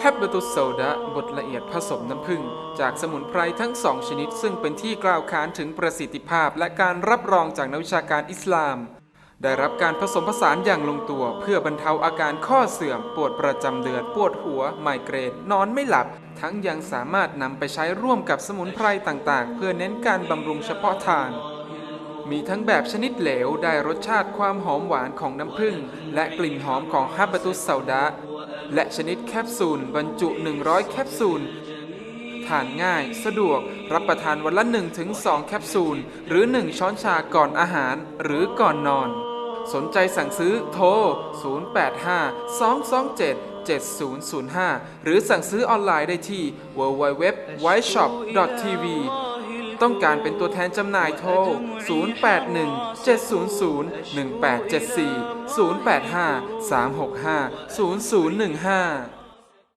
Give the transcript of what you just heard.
แฮปเบตุสโซดะบทละเอียดผสมน้ำผึ้งจากสมุนไพรทั้งสองชนิด ซึ่งเป็นที่กล่าวขานถึงประสิทธิภาพและการรับรองจากนักวิชาการอิสลาม ได้รับการผสมผสานอย่างลงตัว เพื่อบรรเทาอาการข้อเสื่อม ปวดประจำเดือน ปวดหัว ไมเกรน นอนไม่หลับ ทั้งยังสามารถนำไปใช้ร่วมกับสมุนไพรต่างๆ เพื่อเน้นการบำรุงเฉพาะทาง มีทั้งแบบชนิดเหลวได้รสชาติความหอมหวานของน้ำผึ้งและกลิ่นหอมของฮับบาตุสซาดะ และชนิดแคปซูลบรรจุ 100 แคปซูล ทานง่ายสะดวกรับประทานวันละ 1-2 แคปซูล หรือ 1 ช้อนชาก่อนอาหารหรือก่อนนอน สนใจสั่งซื้อโทร 085-227-7005 หรือสั่งซื้อออนไลน์ได้ที่ www.whiteshop.tv ต้องการเป็นตัวแทนจำหน่ายโทร 081 700 1874 085 365 0015